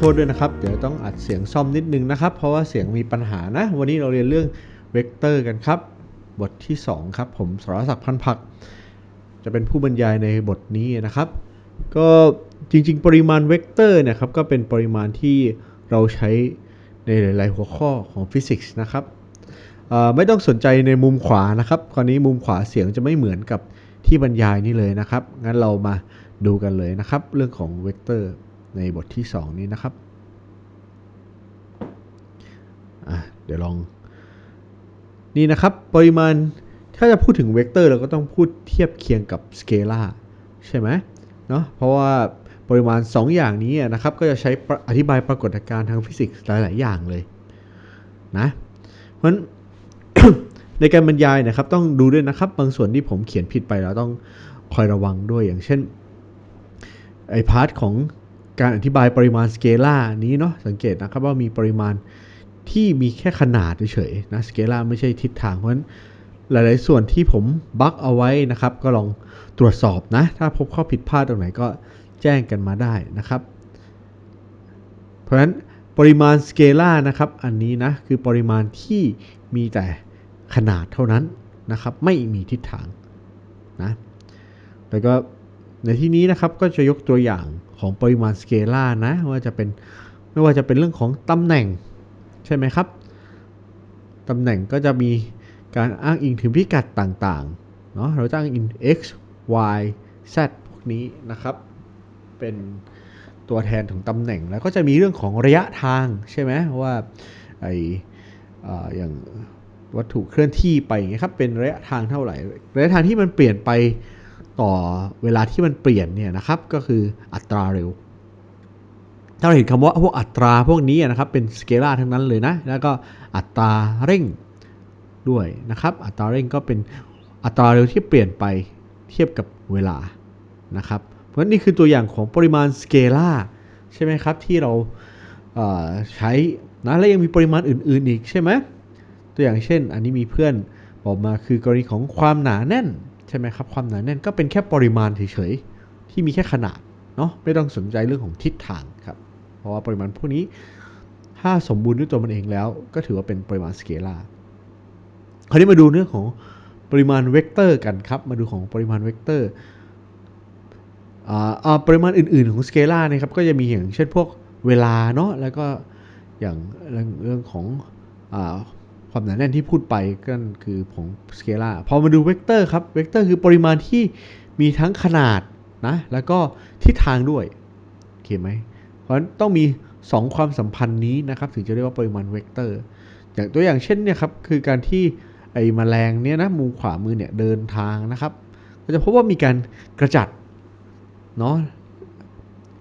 โทษด้วยนะครับ เดี๋ยวต้องอัดเสียงซ่อมนิดนึงนะครับ เพราะว่าเสียงมีปัญหานะ วันนี้เราเรียนเรื่องเวกเตอร์กันครับ บทที่ 2 ครับ ผมสรศักดิ์พันผัก จะเป็นผู้บรรยายในบทนี้นะครับ ก็จริงๆ ปริมาณเวกเตอร์เนะครับก็เป็นปริมาณที่เราใช้ในหลาย ๆ หัวข้อของฟิสิกส์นะครับไม่ต้องสนใจในมุมขวานะครับคราวนี้มุมขวาเสียงจะไม่เหมือนกับที่บรรยายนี่เลยนะครับ งั้นเรามาดูกันเลยนะครับ เรื่องของเวกเตอร์ ในบทที่ 2 นี้นะครับ เดี๋ยวลอง นี่นะครับ ปริมาณ ถ้าจะพูดถึงเวกเตอร์เราก็ต้องพูดเทียบเคียงกับสเกลาใช่ไหมเนาะเพราะว่าปริมาณ 2 อย่างนี้นะครับ ก็จะใช้อธิบายปรากฏการณ์ทางฟิสิกส์หลาย ๆ อย่างเลยนะ เพราะฉะนั้นในการบรรยายนะครับ ต้องดูด้วยนะครับ บางส่วนที่ผมเขียนผิดไปเราต้องคอยระวังด้วยอย่างเช่นไอพาร์ทของ การอธิบายปริมาณสเกลานี้เนาะสังเกตนะครับว่ามีปริมาณที่มีแค่ขนาดเฉยๆนะสเกลาไม่ใช่ทิศทางเพราะฉะนั้นหลายๆส่วนที่ผมบั๊กเอาไว้นะครับ ก็ลองตรวจสอบนะ ถ้าพบข้อผิดพลาดตรงไหนก็แจ้งกันมาได้นะครับ เพราะฉะนั้นปริมาณสเกลานะครับอันนี้นะคือปริมาณที่มีแต่ขนาดเท่านั้นนะครับ ไม่มีทิศทางนะแล้วก็ ในที่นี้นะครับก็จะยกตัวอย่างของปริมาณสเกลานะว่าจะเป็นไม่ว่าจะเป็นเรื่องของตำแหน่งใช่ไหมครับตำแหน่งก็จะมีการอ้างอิงถึงพิกัดต่างๆเนาะเราจะอ้างอิง x y z พวกนี้นะครับ เป็นตัวแทนของตำแหน่งแล้วก็จะมีเรื่องของระยะทางใช่ไหมว่าไออออย่างวัตถุเคลื่อนที่ไปอย่างเงี้ยครับเป็นระยะทางเท่าไหร่ ระยะทางที่มันเปลี่ยนไป ต่อเวลาที่มันเปลี่ยนเนี่ยนะครับก็คืออัตราเร็ว ถ้าเราเห็นคำว่าพวกอัตราพวกนี้นะครับเป็นสเกลาทั้งนั้นเลยนะ แล้วก็อัตราเร่งด้วยนะครับ อัตราเร่งก็เป็นอัตราเร็วที่เปลี่ยนไปเทียบกับเวลานะครับ เพราะฉะนั้นนี่คือตัวอย่างของปริมาณสเกลาใช่ไหมครับที่เราเอ่อใช้นะและยังมีปริมาณอื่น ๆ อีกใช่ไหมตัวอย่างเช่น อันนี้มีเพื่อนบอกมาคือกรณีของความหนาแน่น ใช่ไหมครับความหนาแน่นก็เป็นแค่ปริมาณเฉยๆที่มีแค่ขนาดเนาะไม่ต้องสนใจเรื่องของทิศทางครับเพราะว่าปริมาณพวกนี้ถ้าสมบูรณ์ด้วยตัวมันเองแล้ว ก็ถือว่าเป็นปริมาณสเกลาคราวนี้มาดูเรื่องของปริมาณเวกเตอร์กันครับมาดูของปริมาณเวกเตอร์อ่าปริมาณอื่นๆของสเกลานะครับก็จะมีอย่างเช่นพวกเวลาเนาะแล้วก็อย่างเรื่องของอา ความหนาแน่นที่พูดไปก็คือของสเกลาพอมาดูเวกเตอร์ครับ เวกเตอร์คือปริมาณที่มีทั้งขนาดนะ แล้วก็ทิศทางด้วยโอเคไหม เพราะฉะนั้นต้องมี 2 ความสัมพันธ์นี้นะครับ ถึงจะเรียกว่าปริมาณเวกเตอร์ อย่างตัวอย่างเช่นเนี่ยครับ คือการที่ไอ้มแมลงเนี่ยนะมุมขวามือเนี่ยเดินทางนะครับ ก็จะพบว่ามีการกระจัดเนาะ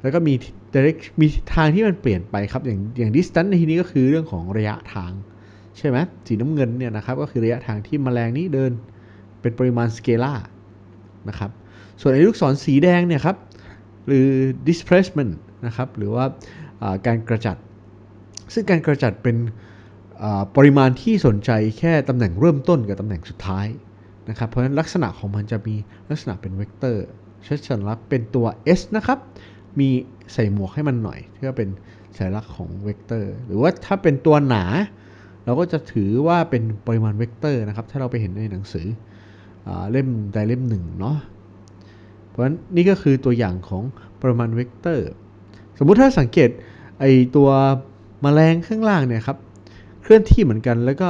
แล้วก็มี direct มีทางที่มันเปลี่ยนไปครับ อย่างอย่าง distance ในที่นี้ก็คือเรื่องของระยะทาง ใช่ไหมสีน้ำเงินเนี่ยนะครับก็คือระยะทางที่มแมลงนี้เดินเป็นปริมาณสเกลานะครับส่วนไอ้ลูกศรสีแดงเนี่ยครับหรือ displacement นะครับหรือว่าการกระจัด ซึ่งการกระจัดเป็นปริมาณที่สนใจแค่ตำแหน่งเริ่มต้นกับตำแหน่งสุดท้ายนะครับเพราะฉะนั้นลักษณะของมันจะมีลักษณะเป็นเวกเตอร์ชัดสัญลักษณ์เป็นตัว S นะครับมีใส่หมวกให้มันหน่อยที่ก็เป็นสัญลักษณ์ของเวกเตอร์หรือว่าถ้าเป็นตัวหนา เราก็จะถือว่าเป็นปริมาณเวกเตอร์นะครับ ถ้าเราไปเห็นในหนังสืออเล่มใดเล่มหนึ่งเนาะ เพราะฉะนั้นนี่ก็คือตัวอย่างของปริมาณเวกเตอร์ สมมุติถ้าสังเกตไอตัวมแมลงข้างล่างเนี่ยครับเคลื่อนที่เหมือนกันแล้วก็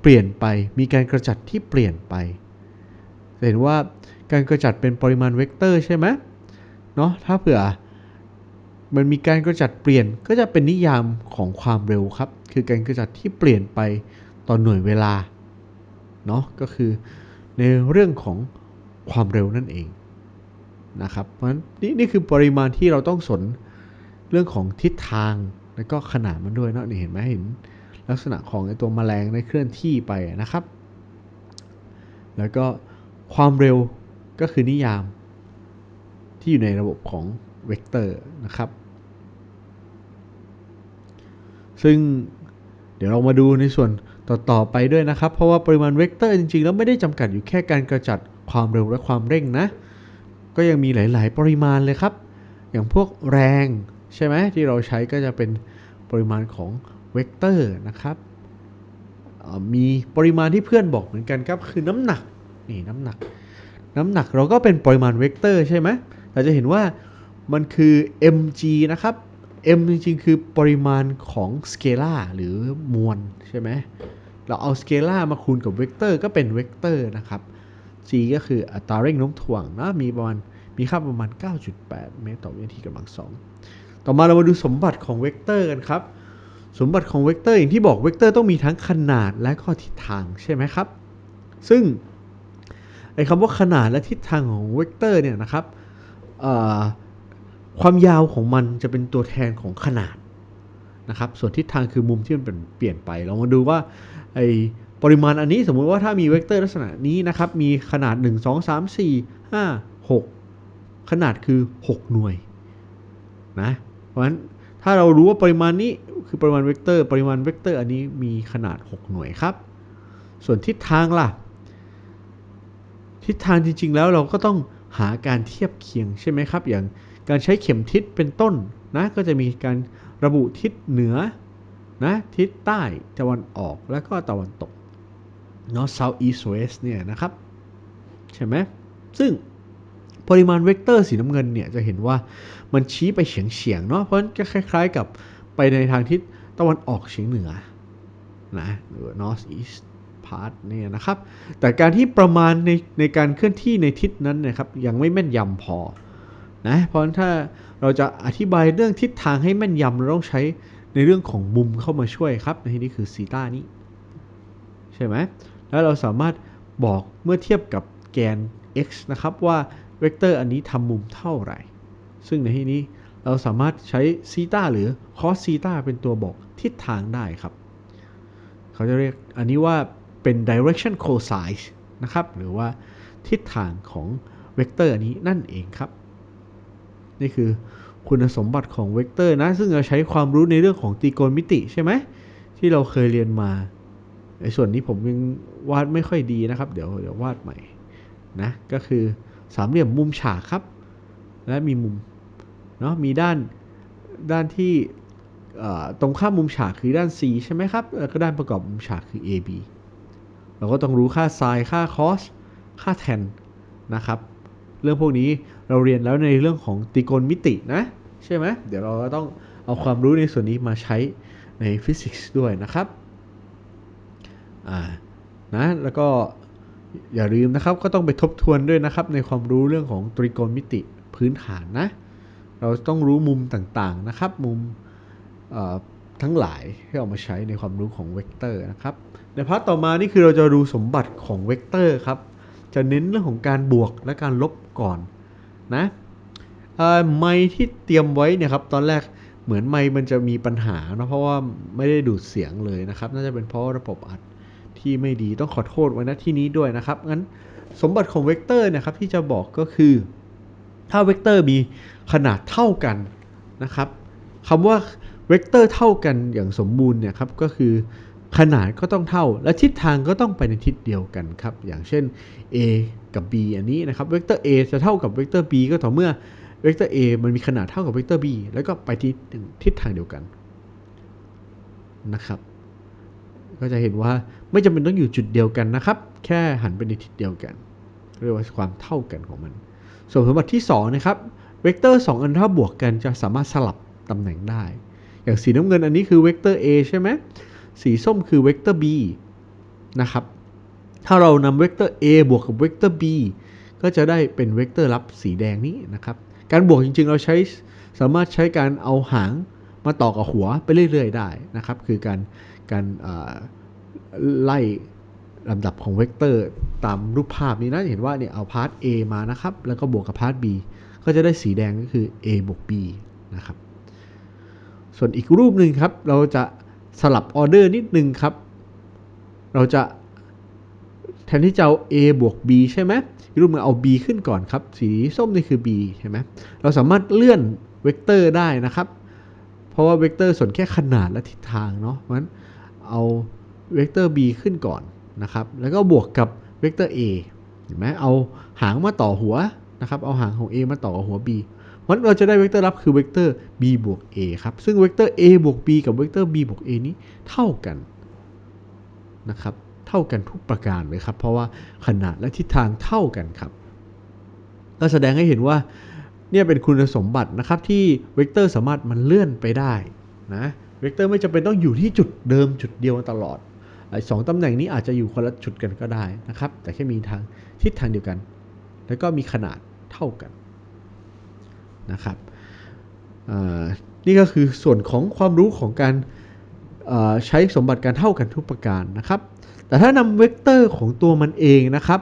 เปลี่ยนไปมีการกระจัดที่เปลี่ยนไป เห็นว่าการกระจัดเป็นปริมาณเวกเตอร์ใช่ไหมเนาะถ้าเผื่อ มันมีการกระจัดเปลี่ยนก็จะเป็นนิยามของความเร็วครับ คือการกระจัดที่เปลี่ยนไปต่อหน่วยเวลาเนาะก็คือในเรื่องของความเร็วนั่นเองนะครับเพราะฉะนั้นนี่นี่คือปริมาณที่เราต้องสนเรื่องของทิศทางแล้วก็ขนาดมันด้วยเนาะนี่เห็นไหมเห็นลักษณะของไอตัวแมลงได้เคลื่อนที่ไปนะครับ แล้วก็ความเร็วก็คือนิยามที่อยู่ในระบบของ เวกเตอร์นะครับ ซึ่งเดี๋ยวเรามาดูในส่วนต่อๆไปด้วยนะครับ เพราะว่าปริมาณเวกเตอร์จริงๆ แล้วไม่ได้จำกัดอยู่แค่การกระจัดความเร็วและความเร่งนะ ก็ยังมีหลายๆ ปริมาณเลยครับ อย่างพวกแรงใช่ไหมที่เราใช้ก็จะเป็นปริมาณของเวกเตอร์นะครับมีปริมาณที่เพื่อนบอกเหมือนกันครับคือน้ำหนักนี่น้ำหนัก น้ำหนักเราก็เป็นปริมาณเวกเตอร์ใช่ไหมเราจะเห็นว่า มันคือ mg นะครับ m จริงๆ คือปริมาณของสเกลาหรือมวลใช่ไหมเราเอาสเกลามาคูณกับเวกเตอร์ก็เป็นเวกเตอร์นะครับ g ก็คืออัตราเร่งโน้มถ่วงนะมีประมาณมีค่าประมาณ 9.8 เมตรต่อวินาทีกำลังสองต่อมาเรามาดูสมบัติของเวกเตอร์กันครับ สมบัติของเวกเตอร์อย่างที่บอกเวกเตอร์ต้องมีทั้งขนาดและก็ทิศทางใช่ไหมครับ ซึ่งไอ้คำว่าขนาดและทิศทางของเวกเตอร์เนี่ยนะครับเอ่อ ความยาวของมันจะเป็นตัวแทนของขนาดนะครับ ส่วนทิศทางคือมุมที่มันเปลี่ยนไป เรามาดูว่าไอปริมาณอันนี้สมมุติว่าถ้ามีเวกเตอร์ลักษณะนี้นะครับ มีขนาด 1 2 3 4 5 6 ขนาดคือ 6 หน่วยนะ เพราะฉะนั้นถ้าเรารู้ว่าปริมาณนี้คือปริมาณเวกเตอร์ ปริมาณเวกเตอร์อันนี้มีขนาด 6 หน่วยครับ ส่วนทิศทางล่ะ ทิศทางจริงๆแล้วเราก็ต้องหาการเทียบเคียงใช่ไหมครับ อย่าง การใช้เข็มทิศเป็นต้นนะก็จะมีการระบุทิศเหนือนะทิศใต้ตะวันออกแล้วก็ตะวันตกเนาะ south east west เนี่ยนะครับ ใช่ไหมซึ่งปริมาณเวกเตอร์สีน้ำเงินเนี่ยจะเห็นว่ามันชี้ไปเฉียงเฉียงเนาะเพราะฉะนั้นจะคล้าย ๆ กับไปในทางทิศตะวันออกเฉียงเหนือนะหรือ north east part เนี่ยนะครับ แต่การที่ประมาณในในการเคลื่อนที่ในทิศนั้นนะครับยังไม่แม่นยำพอ นะเพราะฉะนั้นถ้าเราจะอธิบายเรื่องทิศทางให้แม่นยำเราต้องใช้ในเรื่องของมุมเข้ามาช่วยครับในที่นี้คือซีตานี้ใช่ไหมแล้วเราสามารถบอกเมื่อเทียบกับแกน x นะครับว่าเวกเตอร์อันนี้ทำมุมเท่าไหร่ ซึ่งในที่นี้เราสามารถใช้ซีตาหรือ cos ซีตาเป็นตัวบอกทิศทางได้ครับ เขาจะเรียกอันนี้ว่าเป็น direction cosine นะครับ หรือว่าทิศทางของเวกเตอร์อันนี้นั่นเองครับ นี่คือคุณสมบัติของเวกเตอร์นะ ซึ่งเราใช้ความรู้ในเรื่องของตรีโกณมิติใช่ไหม ที่เราเคยเรียนมาในส่วนนี้ผมยังวาดไม่ค่อยดีนะครับ เดี๋ยวเดี๋ยววาดใหม่นะก็คือสามเหลี่ยมมุมฉากครับ และมีมุมเนาะมีด้านด้านที่ตรงข้ามมุมฉากคือด้าน C ใช่ไหมครับแล้วก็ด้านประกอบมุมฉากคือ AB เราก็ต้องรู้ค่า sin ค่า cos ค่า tan นะครับ เรื่องพวกนี้ เราเรียนแล้วในเรื่องของตรีโกณมิตินะ ใช่ไหมเดี๋ยวเราก็ต้องเอาความรู้ในส่วนนี้มาใช้ในฟิสิกส์ด้วยนะครับอ่านะแล้วก็อย่าลืมนะครับก็ต้องไปทบทวนด้วยนะครับในความรู้เรื่องของตรีโกณมิติพื้นฐานนะ เราต้องรู้มุมต่างๆนะครับ มุมทั้งหลายที่เอามาใช้ในความรู้ของเวกเตอร์นะครับในพาร์ทต่อมานี่คือเราจะดูสมบัติของเวกเตอร์ครับจะเน้นเรื่องของการบวกและการลบก่อน นะไม้ที่เตรียมไว้เนี่ยครับตอนแรกเหมือนไม้มันจะมีปัญหาเนอะเพราะว่าไม่ได้ดูดเสียงเลยนะครับ น่าจะเป็นเพราะระบบอัดที่ไม่ดีต้องขอโทษไว้ณที่นี้ด้วยนะครับงั้นสมบัติของเวกเตอร์นะครับที่จะบอกก็คือ ถ้าเวกเตอร์มีขนาดเท่ากันนะครับคำว่าเวกเตอร์เท่ากันอย่างสมบูรณ์เนี่ยครับก็คือ ขนาดก็ต้องเท่า และทิศทางก็ต้องไปในทิศเดียวกันครับ อย่างเช่น a กับ b อันนี้นะครับเวกเตอร์ a จะเท่ากับเวกเตอร์ b ก็ต่อเมื่อเวกเตอร์ a มันมีขนาดเท่ากับเวกเตอร์ b แล้วก็ไปที่ทิศทางเดียวกันนะครับ ก็จะเห็นว่าไม่จำเป็นต้องอยู่จุดเดียวกันนะครับ แค่หันไปในทิศเดียวกัน เรียกว่าความเท่ากันของมัน ส่วนสมบัติที่2นะครับเวกเตอร์ 2 อันถ้าบวกกันจะสามารถสลับตำแหน่งได้ อย่างสีน้ำเงินอันนี้คือเวกเตอร์ a ใช่ไหม สีส้มคือเวกเตอร์ b นะครับ ถ้าเรานำเวกเตอร์ a บวกกับเวกเตอร์ b ก็จะได้เป็นเวกเตอร์รับสีแดงนี้นะครับ การบวกจริงๆ เราใช้สามารถใช้การเอาหางมาต่อกับหัวไปเรื่อยๆ ได้นะครับ คือการการไล่ลำดับของเวกเตอร์ตามรูปภาพนี้นะเห็นว่าเนี่ยเอาพาร์ท A มานะครับ แล้วก็บวกกับพาร์ท B ก็จะได้สีแดงก็คือ A บวก B นะครับ ส่วนอีกรูปหนึ่งครับ เราจะ สลับออเดอร์นิดนึงครับ เราจะแทนที่จะเอา A บวก B ใช่ไหมรูปหนึงเอา B ขึ้นก่อนครับ สีส้มนี่คือ B ใช่ไหมเราสามารถเลื่อนเวกเตอร์ได้นะครับ เพราะว่าเวกเตอร์ส่วนแค่ขนาดและทิศทางเนาะเพราะฉะนั้นเอาเวกเตอร์ b ขึ้นก่อนนะครับ แล้วก็บวกกับเวกเตอร์ a เห็นไหมเอาหางมาต่อหัวนะครับ เอาหางของ a มาต่อหัว b เพราะฉะนั้นเราจะได้เวกเตอร์ลับคือเวกเตอร์ b บวก a ครับ ซึ่งเวกเตอร์ a บวก b กับเวกเตอร์ b บวก a นี้เท่ากันนะครับ เท่ากันทุกประการเลยครับ เพราะว่าขนาดและทิศทางเท่ากันครับ ก็แสดงให้เห็นว่าเนี่ยเป็นคุณสมบัตินะครับที่เวกเตอร์สามารถมันเลื่อนไปได้นะ เวกเตอร์ไม่จำเป็นต้องอยู่ที่จุดเดิมจุดเดียวตลอดไอ้สองตำแหน่งนี้อาจจะอยู่คนละจุดกันก็ได้นะครับ แต่แค่มีทางทิศทางเดียวกัน แล้วก็มีขนาดเท่ากัน นะครับนี่ก็คือส่วนของความรู้ของการใช้สมบัติการเท่ากันทุกประการนะครับ แต่ถ้านำเวกเตอร์ของตัวมันเองนะครับ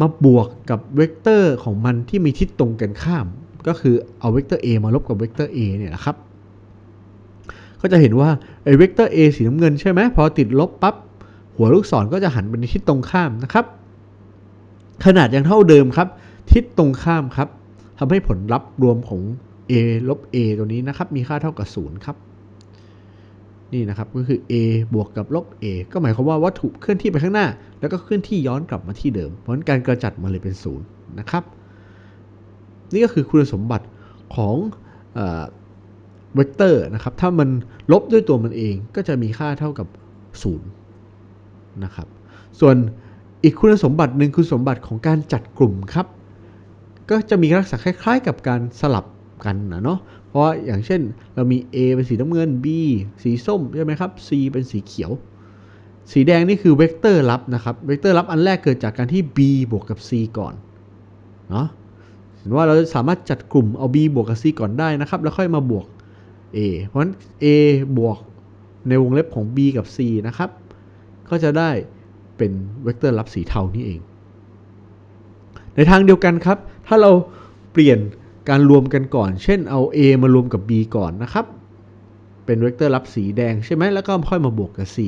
มาบวกกับเวกเตอร์ของมันที่มีทิศตรงกันข้าม ก็คือเอาเวกเตอร์ a มาลบกับเวกเตอร์ a เนี่ยนะครับ ก็จะเห็นว่าไอ้เวกเตอร์ a สีน้ำเงินใช่ไหมพอติดลบปั๊บหัวลูกศรก็จะหันไปในทิศตรงข้ามนะครับ ขนาดยังเท่าเดิมครับ ทิศตรงข้ามครับ ทำให้ผลลัพธ์รวมของ a ลบ a ตัวนี้นะครับ มีค่าเท่ากับ 0 ครับ นี่นะครับก็คือ a บวกกับลบ a ก็หมายความว่าวัตถุเคลื่อนที่ไปข้างหน้า แล้วก็เคลื่อนที่ย้อนกลับมาที่เดิม เพราะฉะนั้นการกระจัดมันเลยเป็นศูนย์นะครับ นี่ก็คือคุณสมบัติของเวกเตอร์นะครับ ถ้ามันลบด้วยตัวมันเองก็จะมีค่าเท่ากับ 0 นะครับ ส่วนอีกคุณสมบัติหนึ่งคือสมบัติของการจัดกลุ่มครับ ก็จะมีลักษณะคล้าย ๆ กับการสลับกันนะเนาะ เพราะว่าอย่างเช่นเรามี A เป็นสีน้ำเงิน B สีส้มใช่ไหมครับ C เป็นสีเขียว สีแดงนี่คือเวกเตอร์ลับนะครับ เวกเตอร์ลับอันแรกเกิดจากการที่ B บวกกับ C ก่อนเนาะเห็นว่าเราสามารถจัดกลุ่มเอา B บวกกับ C ก่อนได้นะครับ แล้วค่อยมาบวก A เพราะฉะนั้น A บวกในวงเล็บของ B กับ C นะครับ ก็จะได้เป็นเวกเตอร์ลับสีเทานี่เอง ในทางเดียวกันครับ ถ้าเราเปลี่ยนการรวมกันก่อน เช่นเอา A มารวมกับ B ก่อนนะครับ เป็นเวกเตอร์ลับสีแดงใช่ไหมแล้วก็ค่อยมาบวกกับ C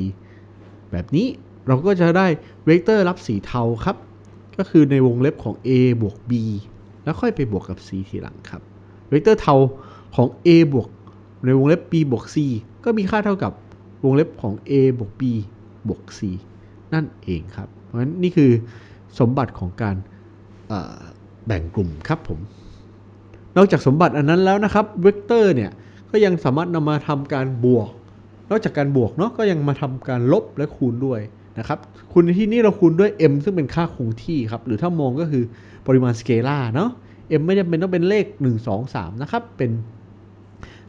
แบบนี้เราก็จะได้เวกเตอร์ลับสีเทาครับ ก็คือในวงเล็บของ A บวก B แล้วค่อยไปบวกกับ C ทีหลังครับ เวกเตอร์เทาของ A บวกในวงเล็บ B บวก C ก็มีค่าเท่ากับวงเล็บของ A บวก B บวก C นั่นเองครับ เพราะฉะนั้นนี่คือสมบัติของการ แบ่งกลุ่มครับผม นอกจากสมบัติอันนั้นแล้วนะครับเวกเตอร์เนี่ยก็ยังสามารถนำมาทำการบวก นอกจากการบวกเนาะก็ยังมาทำการลบและคูณด้วยนะครับคูณในที่นี้เราคูณด้วย m ซึ่งเป็นค่าคงที่ครับ หรือถ้ามองก็คือปริมาณสเกลาร์เนาะ m ไม่จำเป็นต้องเป็นเลข 1 2 3 นะครับ เป็น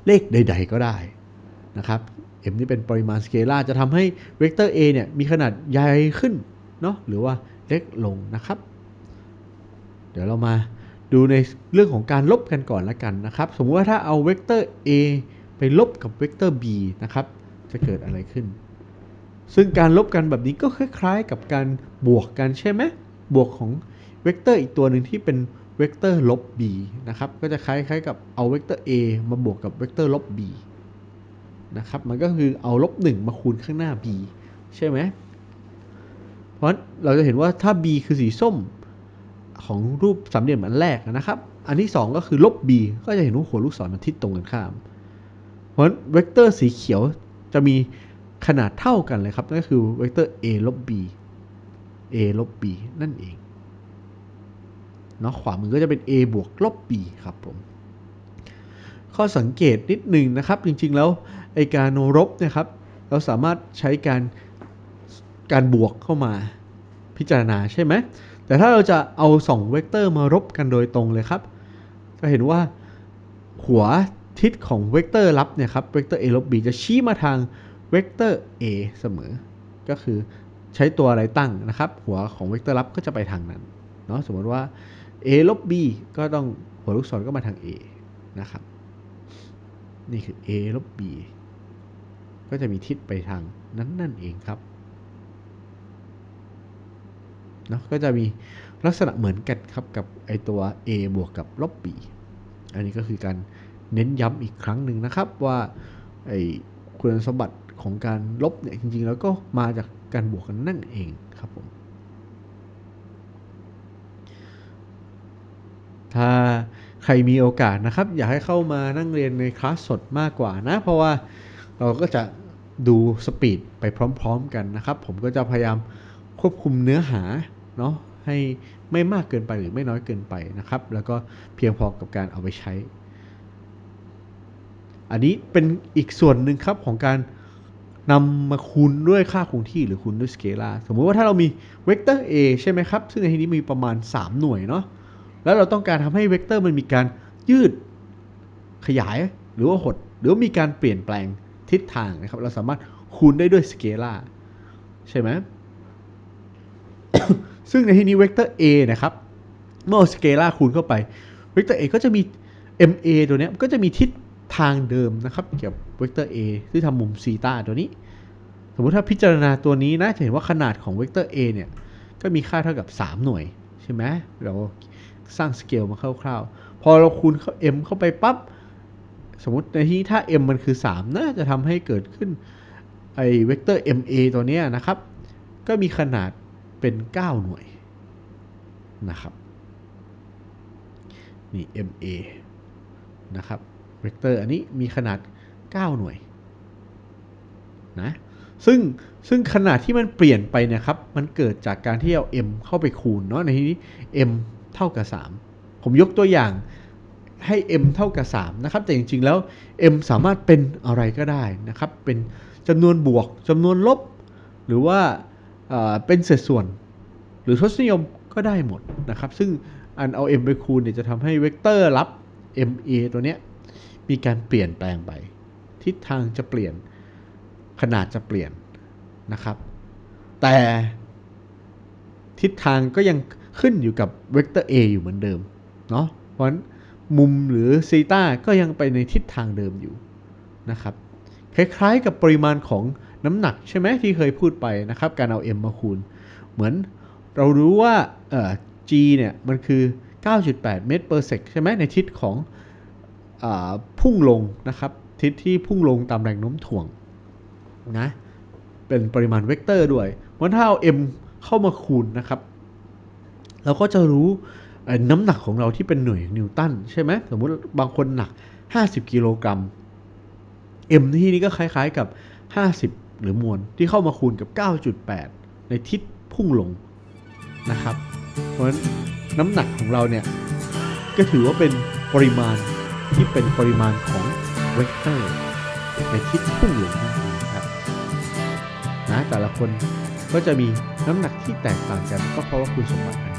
เลขใด ๆ ก็ได้นะครับ m นี่เป็นปริมาณสเกลาร์จะทำให้เวกเตอร์ a เนี่ยมีขนาดใหญ่ขึ้นเนาะหรือว่าเล็กลงนะครับ ดี๋ยวเรามาดูในเรื่องของการลบกันก่อนละกันนะครับ สมมติว่าถ้าเอาเวกเตอร์ a ไปลบกับเวกเตอร์ b นะครับ จะเกิดอะไรขึ้น ซึ่งการลบกันแบบนี้ก็คล้ายๆ กับการบวกกันใช่ไหมบวกของเวกเตอร์อีกตัวหนึ่งที่เป็นเวกเตอร์ลบ b นะครับ ก็จะคล้ายๆกับเอาเวกเตอร์ a มาบวกกับเวกเตอร์ลบ b นะครับ มันก็คือเอาลบ1มาคูณข้างหน้า b ใช่ไหมเพราะเราจะเห็นว่าถ้า b คือสีส้ม ของรูปสามเหลี่ยมอันแรกนะครับ อันที่ 2 ก็คือลบ b ก็จะเห็นว่าหัวลูกศรมันทิศตรงกันข้าม เพราะฉะนั้นเวกเตอร์สีเขียวจะมีขนาดเท่ากันเลยครับ นั่นก็คือเวกเตอร์ a ลบ b a ลบ b นั่นเองเนาะขวามือก็จะเป็น a บวกลบ b ครับผม ข้อสังเกตนิดหนึ่งนะครับ จริงๆแล้วไอการลบนะครับ เราสามารถใช้การการบวกเข้ามาพิจารณาใช่ไหม แต่ถ้าเราจะเอา 2 เวกเตอร์มารบกันโดยตรงเลยครับ จะเห็นว่าหัวทิศของเวกเตอร์ลับเนี่ยครับ เวกเตอร์ a ลบ b จะชี้มาทางเวกเตอร์ a เสมอ ก็คือใช้ตัวอะไรตั้งนะครับ หัวของเวกเตอร์ลับก็จะไปทางนั้น เนาะ สมมติว่า a ลบ b ก็ต้องหัวลูกศรก็มาทาง a นะครับ นี่คือ a ลบ b ก็จะมีทิศไปทางนั้นนั่นเองครับ เนาะก็จะมีลักษณะเหมือนกันครับกับไอตัว a บวกกับลบ b อันนี้ก็คือการเน้นย้ำอีกครั้งหนึ่งนะครับว่าไอคุณสมบัติของการลบเนี่ยจริงๆ แล้วก็มาจากการบวกกันนั่นเองครับผมถ้าใครมีโอกาสนะครับ อยากให้เข้ามานั่งเรียนในคลาสสดมากกว่านะ เพราะว่าเราก็จะดูสปีดไปพร้อมๆกันนะครับ ผมก็จะพยายามควบคุมเนื้อหา เนาะให้ไม่มากเกินไปหรือไม่น้อยเกินไปนะครับ แล้วก็เพียงพอกับการเอาไปใช้ อันนี้เป็นอีกส่วนหนึ่งครับของการนำมาคูณด้วยค่าคงที่หรือคูณด้วยสเกลาสมมุติว่าถ้าเรามีเวกเตอร์ a ใช่ไหมครับ ซึ่งในที่นี้มีประมาณ 3 หน่วยเนาะแล้วเราต้องการทำให้เวกเตอร์มันมีการยืดขยายหรือว่าหด หรือว่ามีการเปลี่ยนแปลงทิศทางนะครับ เราสามารถคูณได้ด้วยสเกลาใช่ไหม ซึ่งในที่นี้เวกเตอร์ a นะครับ เมื่อเอาสเกลาคูณเข้าไป เวกเตอร์ a ก็จะมี ma ตัวนี้ก็จะมีทิศทางเดิมนะครับเกี่ยวกับเวกเตอร์ a ที่ทำมุมซีตาตัวนี้ สมมุติถ้าพิจารณาตัวนี้นะจะเห็นว่าขนาดของเวกเตอร์ a เนี่ยก็มีค่าเท่ากับ 3 หน่วยใช่ไหมเราสร้างสเกลมาคร่าวๆ พอเราคูณเข้า m เข้าไปปั๊บ สมมติในที่ถ้า m มันคือ 3 น่าจะทำให้เกิดขึ้นไอเวกเตอร์ ma ตัวนี้นะครับ ก็มีขนาด เป็น 9 หน่วยนะครับนี่ ma นะครับเวกเตอร์อันนี้มีขนาด 9 หน่วยนะซึ่งซึ่งขนาดที่มันเปลี่ยนไปเนะครับ มันเกิดจากการที่เอา m เข้าไปคูณเนาะในที่นี้ m เท่ากับ 3 ผมยกตัวอย่างให้ m เท่ากับ 3 นะครับ แต่จริงๆแล้ว m สามารถเป็นอะไรก็ได้นะครับ เป็นจำนวนบวกจำนวนลบ หรือว่า เป็นเศษส่วน หรือทศนิยมก็ได้หมดนะครับ ซึ่งอันเอา m ไปคูณเนี่ยจะทำให้เวกเตอร์รับ ma ตัวเนี้ยมีการเปลี่ยนแปลงไป ทิศทางจะเปลี่ยนขนาดจะเปลี่ยนนะครับ แต่ทิศทางก็ยังขึ้นอยู่กับเวกเตอร์ a อยู่เหมือนเดิมเนาะเพราะฉะนั้นมุมหรือซีตาก็ยังไปในทิศทางเดิมอยู่นะครับ คล้ายๆกับปริมาณของ น้ำหนักใช่ไหมที่เคยพูดไปนะครับ การเอา m มาคูณ เหมือนเรารู้ว่าเอ่อ g เนี่ยมันคือ 9.8 เมตร per sec ใช่ไหมในทิศของอพุ่งลงนะครับ ทิศที่พุ่งลงตามแรงโน้มถ่วงนะเป็นปริมาณเวกเตอร์ด้วยเพราะถ้าเอา m เข้ามาคูณนะครับ เราก็จะรู้น้ำหนักของเราที่เป็นหน่วยนิวตันใช่ไหมสมมติบางคนหนัก 50 กิโลกรัม m ที่นี้ก็คล้ายๆกับ 50 หรือมวลที่เข้ามาคูณกับ 9.8 ในทิศพุ่งลงนะครับ เพราะฉะนั้นน้ำหนักของเราเนี่ย ก็ถือว่าเป็นปริมาณที่เป็นปริมาณของเวกเตอร์ในทิศพุ่งลงนั่นเองครับนะแต่ละคนก็จะมีน้ำหนักที่แตกต่างกันก็เพราะว่าคุณสมบัติ